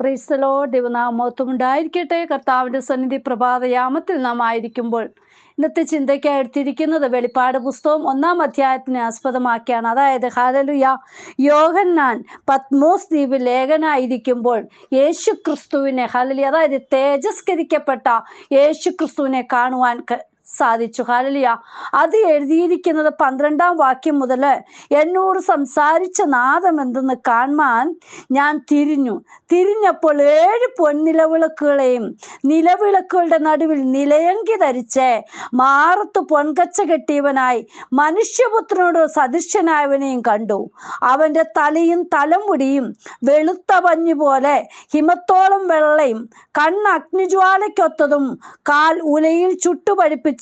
പ്രീസ്തലോ ദിവനാമത്വം ഉണ്ടായിരിക്കട്ടെ. കർത്താവിന്റെ സന്നിധി പ്രഭാതയാമത്തിൽ നാം ആയിരിക്കുമ്പോൾ. ഇന്നത്തെ ചിന്തയ്ക്കായി എടുത്തിരിക്കുന്നത് വെളിപ്പാട് പുസ്തകം ഒന്നാം അധ്യായത്തിനെ ആസ്പദമാക്കിയാണ്. അതായത് ഹാലലുയ യോഹന്നാൻ പത്മോസ് ദ്വീപ് ലേഖനായിരിക്കുമ്പോൾ യേശു ക്രിസ്തുവിനെ ഹാലലി അതായത് തേജസ്കരിക്കപ്പെട്ട യേശു ക്രിസ്തുവിനെ കാണുവാൻ സാധിച്ചു. ഹാലലിയ അത് എഴുതിയിരിക്കുന്നത് പന്ത്രണ്ടാം വാക്യം മുതൽ എന്നോട് സംസാരിച്ച നാദം എന്തെന്ന് കാണാൻ ഞാൻ തിരിഞ്ഞു. തിരിഞ്ഞപ്പോൾ ഏഴ് പൊൻനിലവിളക്കുകളെയും നിലവിളക്കുകളുടെ നടുവിൽ നിലയങ്കി ധരിച്ച് മാറത്ത് പൊൻകച്ച കെട്ടിയവനായി മനുഷ്യപുത്രനോട് സദൃശ്യനായവനെയും കണ്ടു. അവന്റെ തലയും തലമുടിയും വെളുത്ത പഞ്ഞു പോലെ ഹിമത്തോളം വെള്ളയും കണ്ണ് അഗ്നിജ്വാലയ്ക്കൊത്തതും കാൽ ഉലയിൽ ചുട്ടുപഴിപ്പിച്ച.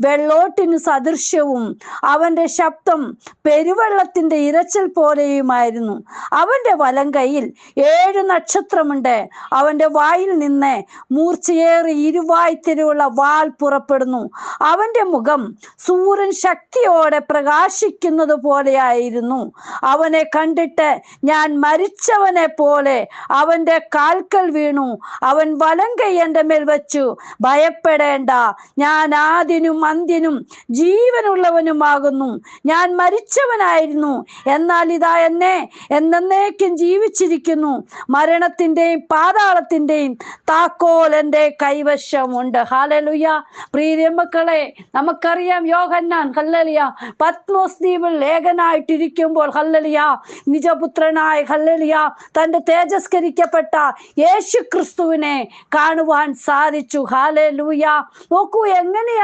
വെള്ളോട്ടിന് സദൃശ്യവും അവന്റെ ശബ്ദം പെരുവെള്ളത്തിന്റെ ഇരച്ചൽ പോലെയുമായിരുന്നു. അവന്റെ വലം കൈയിൽ ഏഴ് നക്ഷത്രമുണ്ട്. അവന്റെ വായിൽ നിന്ന് മൂർച്ചയേറി ഇരുവായ്ത്തിരുള്ള വാൾ പുറപ്പെടുന്നു. അവന്റെ മുഖം സൂര്യൻ ശക്തിയോടെ പ്രകാശിക്കുന്നത് പോലെയായിരുന്നു. അവനെ കണ്ടിട്ട് ഞാൻ മരിച്ചവനെ പോലെ അവന്റെ കാൽക്കൽ വീണു. അവൻ വലം കൈ എന്റെ മേൽ വെച്ചു. ഭയപ്പെടേണ്ട. ഞാൻ ആദ്യനും അന്ത്യനും ജീവനുള്ളവനുമാകുന്നു. ഞാൻ മരിച്ചവനായിരുന്നു. എന്നാൽ ഇതാ എന്നെ എന്നേക്കും ജീവിച്ചിരിക്കുന്നു. മരണത്തിന്റെയും പാതാളത്തിന്റെയും താക്കോൽ എന്റെ കൈവശമുണ്ട്. ഹാലലുയ പ്രീതി മക്കളെ നമുക്കറിയാം യോഹന്നാൻ ഹല്ലലിയ പത്മോസ് ദ്വീപിൽ ലേഖനായിട്ടിരിക്കുമ്പോൾ ഹല്ലലിയ നിജപുത്രനായ ഹല്ലലിയ തന്റെ തേജസ്കരിക്കപ്പെട്ട യേശു ക്രിസ്തുവിനെ കാണുവാൻ സാധിച്ചു. ഹാലലൂയ നോക്കൂ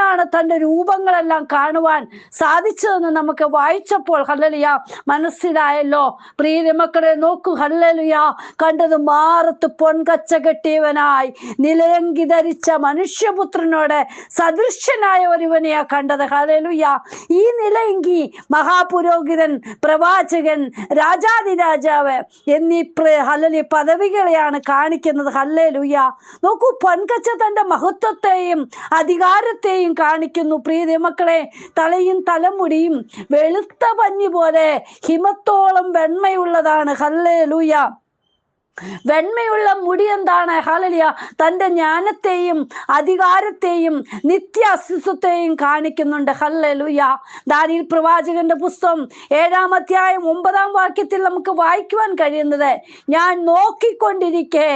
എങ്ങനെയാണ് തന്റെ രൂപങ്ങളെല്ലാം കാണുവാൻ സാധിച്ചതെന്ന് നമുക്ക് വായിച്ചപ്പോൾ ഹല്ലലിയ മനസ്സിലായല്ലോ. പ്രിയമക്കളെ മക്കളെ നോക്കൂ ഹല്ലലിയ കണ്ടത് മാറത്ത് പൊൻകച്ച കെട്ടിയവനായി നിലയങ്കി ധരിച്ച മനുഷ്യപുത്രനോട് സദൃശ്യനായ ഒരുവനെയാ കണ്ടത്. ഹലലുയ ഈ നിലയങ്കി മഹാപുരോഹിതൻ പ്രവാചകൻ രാജാതിരാജാവ് എന്നീ ഹലലി പദവികളെയാണ് കാണിക്കുന്നത്. ഹല്ലേലൂയ നോക്കൂ പൊൻകച്ച തന്റെ മഹത്വത്തെയും അധികാരത്തെയും കാണിക്കുന്നു. പ്രീതി മക്കളെ തലയും തലമുടിയും വെളുത്ത പഞ്ഞി പോലെ ഹിമത്തോളം വെണ്മയുള്ളതാണ്. ഹല്ലേ ഹല്ലേലൂയ. വെണ്മയുള്ള മുടി എന്താണ്? ഹാലലിയ തന്റെ ജ്ഞാനത്തെയും അധികാരത്തെയും നിത്യ അസ്തിത്വത്തെയും കാണിക്കുന്നുണ്ട്. ഹല്ലലുയ ദാനിയിൽ പ്രവാചകന്റെ പുസ്തകം ഏഴാം അധ്യായം ഒമ്പതാം വാക്യത്തിൽ നമുക്ക് വായിക്കുവാൻ കഴിയുന്നത് ഞാൻ നോക്കിക്കൊണ്ടിരിക്കെ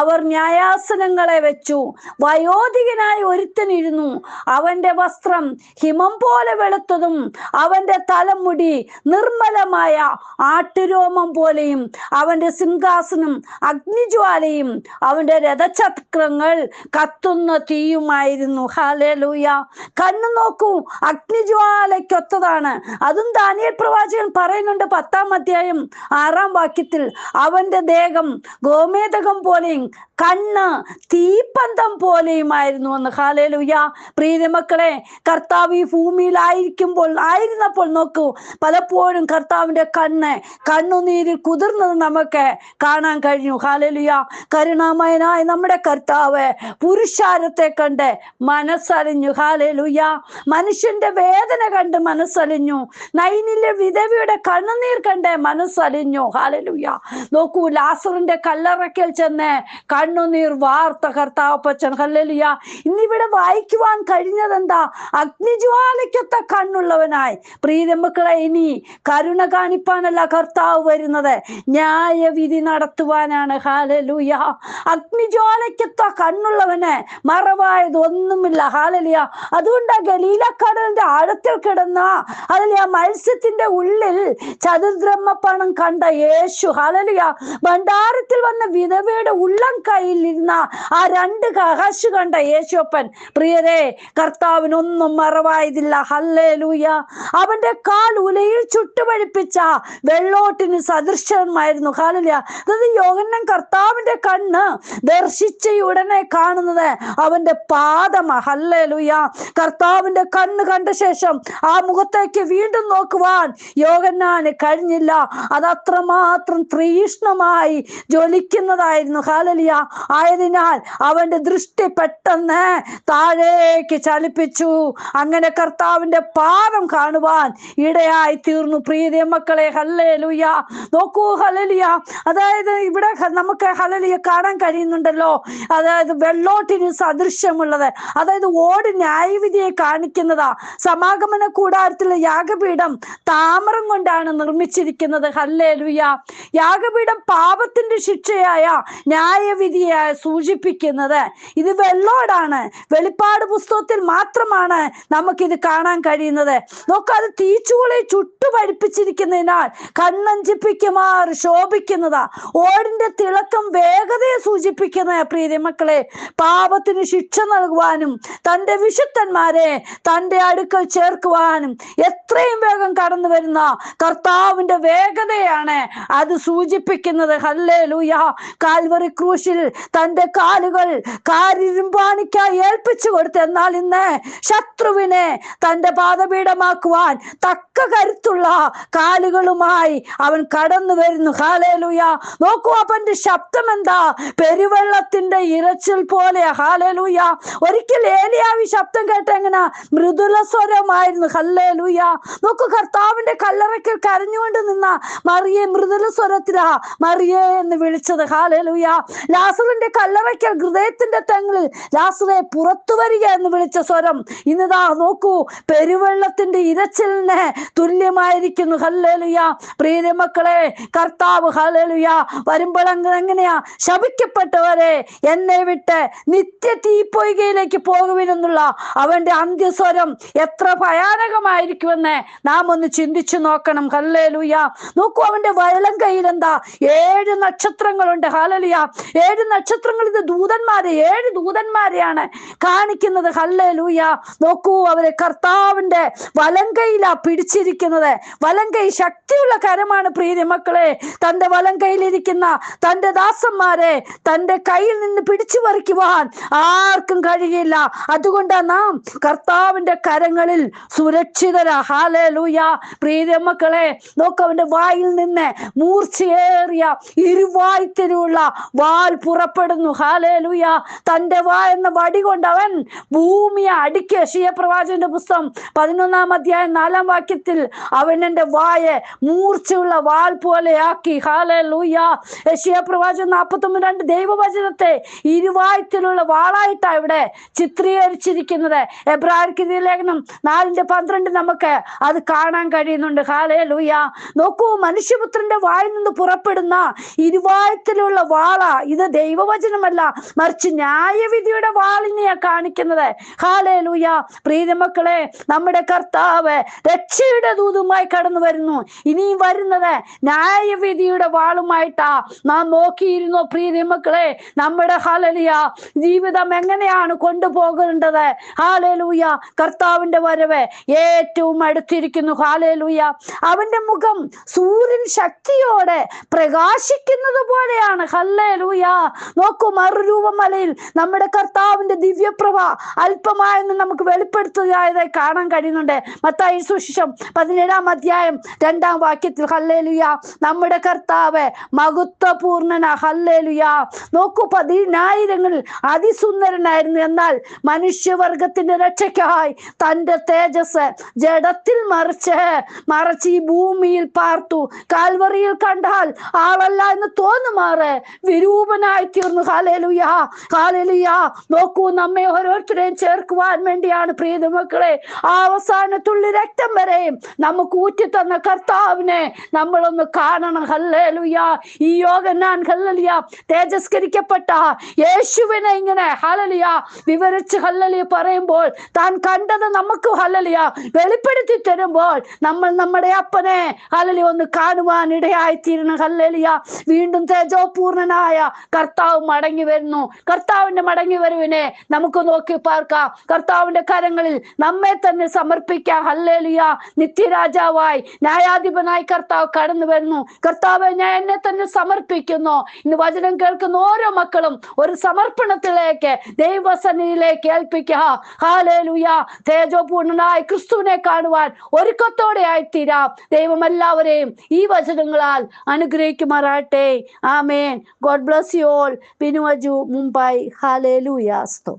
അവർ ന്യായാസനങ്ങളെ വെച്ചു. വയോധികനായി ഒരുത്തനിരുന്നു അവന്റെ വസ്ത്രം ഹിമം പോലെ വെളുത്തതും അവന്റെ തലമുടി നിർമ്മലമായ ആട്ടുരോമം പോലെയും അവന്റെ സിംഹാസനം അഗ്നിജ്വാലയും അവന്റെ രഥചക്രങ്ങൾ കത്തുന്ന തീയുമായിരുന്നു. ഹാലൂയ കണ്ണു നോക്കൂ അഗ്നിജ്വാലയ്ക്കൊത്തതാണ്. അതും ദാനിയൽ പ്രവാചകൻ പറയുന്നുണ്ട് പത്താം അധ്യായം ആറാം വാക്യത്തിൽ. അവന്റെ ദേഹം ഗോമേതകം പോലെയും കണ്ണ് തീപ്പന്തം പോലെയുമായിരുന്നു എന്ന്. ഹാലേലുയ പ്രീതിമക്കളെ കർത്താവ് ഈ ഭൂമിയിലായിരിക്കുമ്പോൾ ആയിരുന്നപ്പോൾ നോക്കൂ പലപ്പോഴും കർത്താവിന്റെ കണ്ണ് കണ്ണുനീരിൽ കുതിർന്നത് നമുക്ക് കാണാൻ കഴിഞ്ഞു. ഹാലലുയ കരുണാമയനായ നമ്മുടെ കർത്താവ് പുരുഷാരത്തെ കണ്ട് മനസ്സലിഞ്ഞു. ഹാലലുയ മനുഷ്യന്റെ വേദന കണ്ട് മനസ്സലിഞ്ഞു. നൈനിലെ വിധവയുടെ കണ്ണുനീർ കണ്ട് മനസ്സലിഞ്ഞു. ഹാലലുയ നോക്കൂ ലാസറിന്റെ കല്ലറക്കൽ ചെന്ന് കണ്ണുനീർ വാർത്ത കർത്താവപ്പച്ചൻ ഹല്ലലിയ. ഇന്നിവിടെ വായിക്കുവാൻ കഴിഞ്ഞത് എന്താ അഗ്നിജ്വാലയ്ക്കൊത്ത കണ്ണുള്ളവനായി. പ്രീതമക്കളെ ഇനി കരുണ കാണിപ്പാനല്ല കർത്താവ് വരുന്നത്. ന്യായവിധി നടത്തുവാനാണ്. ഹാലലൂയ അഗ്നിജ്വാലയ്ക്കൊത്ത കണ്ണുള്ളവന് മറവായത് ഒന്നുമില്ല. ഹാലലിയ അതുകൊണ്ട് ആ ഗലീലക്കടലിന്റെ ആഴത്തിൽ കിടന്ന അതിലെ ആ മത്സ്യത്തിന്റെ ഉള്ളിൽ ചതുർദ്രഹ്മപ്പണം കണ്ട യേശു. ഹാലലിയ ഭണ്ഡാരത്തിൽ വന്ന വിധവയുടെ ഉള്ളം കയ്യിലിരുന്ന ആ രണ്ട് കാശ് കണ്ട യേശുപ്പൻ പ്രിയരെ കർത്താവിനൊന്നും മറവായതില്ല. ഹല്ലേ ലൂയ അവന്റെ കാൽ ഉലയിൽ ചുട്ടുപഴിപ്പിച്ച വെള്ളോട്ടിന് സദൃശമായിരുന്നു ഹാലലിയ അതായത് യോഗന്നൻ കർത്താവിന്റെ കണ്ണ് ദർശിച്ച ഉടനെ കാണുന്നത് അവന്റെ പാദമ ഹല്ലേ ലൂയ കർത്താവിന്റെ കണ്ണ് കണ്ട ശേഷം ആ മുഖത്തേക്ക് വീണ്ടും നോക്കുവാൻ യോഗന്നാന് കഴിഞ്ഞില്ല. അത് അത്രമാത്രം തീഷ്ണമായി ജ്വലിക്കുന്നതായിരുന്നു. ഹാലലിയ ആയതിനാൽ അവന്റെ ദൃഷ്ടി പെട്ടെന്ന് താഴേക്ക് ചലിപ്പിച്ചു. അങ്ങനെ കർത്താവിന്റെ പാദം കാണുവാൻ ഇടയായി തീർന്നു. പ്രീതി മക്കളെ ഹല്ലേലുയ. നോക്കൂ ഹലലിയ അതായത് ഇവിടെ നമുക്ക് ഹലലിയ കാണാൻ കഴിയുന്നുണ്ടല്ലോ. അതായത് വെള്ളോട്ടിന് സദൃശ്യമുള്ളത്. അതായത് ഓട് ന്യായവിധിയെ കാണിക്കുന്നതാ. സമാഗമന കൂടാരത്തിലെ യാഗപീഠം താമരം കൊണ്ടാണ് നിർമ്മിച്ചിരിക്കുന്നത്. ഹല്ലേലുയ. യാഗപീഠം പാപത്തിന്റെ ശിക്ഷയായ ന്യായവിധിയെ സൂചിപ്പിക്കുന്നത് ഇത് വെള്ളോടാണ്. വെളിപ്പാട് പുസ്തകത്തിൽ മാത്രമാണ് നമുക്കിത് കാണാൻ കഴിയുന്നത്. നോക്ക അത് തീച്ചുകളെ ചുട്ടുപഴിപ്പിച്ചിരിക്കുന്നതിനാൽ കണ്ണഞ്ചിപ്പിക്കുമാർ ശോഭിക്കുന്നതാ. ഓടിന്റെ തിളക്കം വേഗതയെ സൂചിപ്പിക്കുന്ന പ്രീതി മക്കളെ പാപത്തിന് ശിക്ഷ നൽകുവാനും തന്റെ വിശുദ്ധന്മാരെ തന്റെ അടുക്കൽ ചേർക്കുവാനും എത്രയും വേഗം കടന്നു വരുന്ന കർത്താവിന്റെ വേഗതയാണ് അത് സൂചിപ്പിക്കുന്നത്. ഹല്ലേ ലൂയ കാൽവറി ക്രൂശിൽ തന്റെ കാലുകൾ കാരിരുമ്പാണിക്കായി ഏൽപ്പിച്ചു കൊടുത്തു എന്നാൽ ഇന്ന് ശത്രുവിനെ തന്റെ പാദപീഠമാക്കുവാൻ തക്ക കരുത്തുള്ള കാലുകളുമായി അവൻ കടന്നു വരുന്നു. ഹാലേലുയ. നോക്കൂ അപ്പന്റെ ശബ്ദം എന്താ? പെരുവെള്ളത്തിന്റെ ഇരച്ചിൽ പോലെ. ഹാലേലുയ. ഒരിക്കൽ ഏലിയാവി ശബ്ദം കേട്ട എങ്ങനെ മൃദുല സ്വരമായിരുന്നു ഹല്ലേലുയ. നോക്കൂ കർത്താവിന്റെ കല്ലറയ്ക്കൽ കരഞ്ഞുകൊണ്ട് നിന്ന മറിയെ മൃദുല സ്വരത്തിലാ മറിയേ എന്ന് വിളിച്ചത്. ഹാലേലൂയ. ലാസറിന്റെ കല്ലറയ്ക്കൽ ഹൃദയത്തിന്റെ തെങ്ങിൽ ലാസറെ പുറത്തു വരിക എന്ന് വിളിച്ച സ്വരം ഇന്നിതാ നോക്കൂ പെരുവെള്ളത്തിന്റെ ഇരച്ചിലിന് തുല്യമായിരിക്കുന്നു. ഹല്ലേലുയ. പ്രിയ മക്കളെ കർത്താവ് ഹല്ലേലൂയ. വരുമ്പോൾ എങ്ങനെയാ? ശപിക്കപ്പെട്ടവരെ എന്നെ വിട്ട് നിത്യ തീപ്പൊയ്കയിലേക്ക് പോകുവിനെന്നുള്ള അവന്റെ അന്ത്യസ്വരം എത്ര ഭയാനകമായിരിക്കുമെന്ന് നാം ഒന്ന് ചിന്തിച്ചു നോക്കണം. ഹല്ലേലൂയ. നോക്കൂ അവന്റെ വയലം കയ്യിൽ എന്താ ഏഴ് നക്ഷത്രങ്ങളുണ്ട്. ഹാലലിയ ഏഴ് നക്ഷത്രങ്ങൾ ഇത് ദൂതന്മാരെ ഏഴ് ദൂതന്മാരെയാണ് കാണിക്കുന്നത്. ഹല്ലേ ലൂയ നോക്കൂ അവരെ കർത്താവിന്റെ വലങ്കയിലാ കൈയിലാ പിടിച്ചിരിക്കുന്നത്. വലങ്കൈ ശക്തിയുള്ള കരമാണ് പ്രീതി മക്കളെ. തന്റെ വലം കയ്യിലിരിക്കുന്ന തന്റെ ദാസന്മാരെ തന്റെ കയ്യിൽ നിന്ന് പിടിച്ചു പറിക്കുവാൻ ആർക്കും കഴിയില്ല. അതുകൊണ്ടാ നാം കർത്താവിന്റെ കരങ്ങളിൽ സുരക്ഷിതരാ. ഹാലേ ലൂയ പ്രീതി മക്കളെ നോക്കവന്റെ വായിൽ നിന്ന് മൂർച്ചയേറിയ ഇരുവായ്ത്തിനുള്ള വാൽ പുറപ്പെടുന്നു. ഹാലേ ലൂയ തന്റെ വാ എന്ന വടി കൊണ്ട് അവൻ ഭൂമിയെ അടിക്കുക ഷിയപ്രവാചകന്റെ പുസ്തകം പതിനൊന്നാം അധ്യായം നാലാം വാക്യത്തിൽ അവൻ എന്റെ വായെ മൂർച്ചയുള്ള വാൾ പോലെയാക്കി. ഹാലേ ലൂയ പ്രവാചകൻ നാൽപ്പത്തൊമ്പത് രണ്ട് ദൈവവചനത്തെ ഇരുവായത്തിലുള്ള വാളായിട്ടാണ് ഇവിടെ ചിത്രീകരിച്ചിരിക്കുന്നത്. എബ്രാഹിം ലേഖനം നാലിന്റെ പന്ത്രണ്ട് നമുക്ക് അത് കാണാൻ കഴിയുന്നുണ്ട്. ഹാലേ ലൂയ നോക്കൂ മനുഷ്യപുത്രന്റെ വായിൽ നിന്ന് പുറപ്പെടുന്ന ഇരുവായത്തിലുള്ള വാള ഇത് ദൈവവചനമല്ല മറിച്ച് ന്യായവിധിയുടെ വാളിനെയാ കാണിക്കുന്നത്. ഹാലേ ലൂയ പ്രീതമക്കളെ നമ്മുടെ കർത്താവ് രക്ഷയുടെ ദൂതുമായി കടന്നു വരുന്നു. ഇനിയും വരുന്നത് ന്യായവിധിയുടെ വാളുമായിട്ടാ. നാം നോക്കിയിരുന്നു പ്രീതിമക്കളെ നമ്മുടെ ഹാലലിയ ജീവിതം എങ്ങനെയാണ് കൊണ്ടുപോകേണ്ടത്? ഹാലലൂയ കർത്താവിന്റെ വരവ് ഏറ്റവും അടുത്തിരിക്കുന്നു. ഹാലലൂയ അവന്റെ മുഖം സൂര്യൻ ശക്തിയോടെ പ്രകാശിക്കുന്നത് പോലെയാണ് ഹല്ലേലൂയ നോക്കൂ മറുരൂപമലയിൽ നമ്മുടെ കർത്താവിന്റെ ദിവ്യപ്രഭ അല്പമായെന്ന് നമുക്ക് വെളിപ്പെടുത്തുകയായതായി കാണാൻ കഴിയുന്നുണ്ട്. മത്തായി സുശിഷം പതിനേഴാം അധ്യായം രണ്ടാം വാക്യത്തിൽ ഹല്ലേലുയ നമ്മുടെ കർത്താവ് മഹത്വപൂർണന ഹല്ലേലുയ. നോക്കൂ പതിനായിരങ്ങളിൽ അതിസുന്ദരനായിരുന്നു. എന്നാൽ മനുഷ്യവർഗത്തിന്റെ രക്ഷയ്ക്കായി തന്റെ തേജസ് ജഡത്തിൽ മറിച്ച് മറച്ച് ഈ ഭൂമിയിൽ പാർത്തു. കാൽവറിയിൽ കണ്ടാൽ ആളല്ല എന്ന് തോന്നുമാറ്. വിരൂപനായി തീർന്നു ഹാലേലുയ ഹാലേലുയ നോക്കൂ നമ്മെ ഓരോരുത്തരെയും ചേർക്കുവാൻ വേണ്ടിയാണ് പ്രീത മക്കളെ. ആ അവസാന തുള്ളി രക്തം വരെയും നമുക്ക് ഊറ്റി തന്ന കർത്താവിനെ നമ്മളൊന്ന് കാണണം. ഹല്ലേലുയ. ഈ യോഗനാൻ ഹല്ലലിയ തേജസ്കരിക്കപ്പെട്ട യേശുവിനെ ഇങ്ങനെ ഹലലിയ വിവരിച്ച് ഹല്ലലിയ പറയുമ്പോൾ താൻ കണ്ടത് നമുക്ക് ഹല്ലലിയ വെളിപ്പെടുത്തി തരുമ്പോൾ നമ്മൾ നമ്മുടെ അപ്പനെ ഹലലിയ ഒന്ന് കാണുവാൻ ഇടയായിത്തീരണം ഹല്ലലിയ. വീണ്ടും തേജോപൂർണനായ കർത്താവ് മടങ്ങി വരുന്നു. കർത്താവിന്റെ മടങ്ങി വരവിനെ നമുക്ക് നോക്കി പാർക്കാം. കർത്താവിന്റെ കരങ്ങളിൽ നമ്മെ തന്നെ സമർപ്പിക്കാം. ഹല്ലേലിയ. നിത്യരാജാവായി. ന്യായാധിപനായി കർത്താവ് കടന്നു വരുന്നു. കർത്താവ് ഞാൻ എന്നെ തന്നെ സമർപ്പിക്കുന്നു. ഇന്ന് വചനം കേൾക്കുന്ന ഓരോ മക്കളും ഒരു സമർപ്പണത്തിലേക്ക് ദൈവസന്നിധിയിലേക്ക് ഏൽപ്പിക്കുക. തേജോപൂർണനായ ക്രിസ്തുവിനെ കാണുവാൻ ഒരുക്കത്തോടെ ആയിത്തീരാം. ദൈവം എല്ലാവരെയും ഈ വചനങ്ങളാൽ അനുഗ്രഹിക്കുമാറാട്ടെ ആമേൻ. ഗോഡ് ബ്ലസ് യു ഇപ്പോൾ ബിനുവജു മുംബൈ ഹാലേലൂയാസ്തോ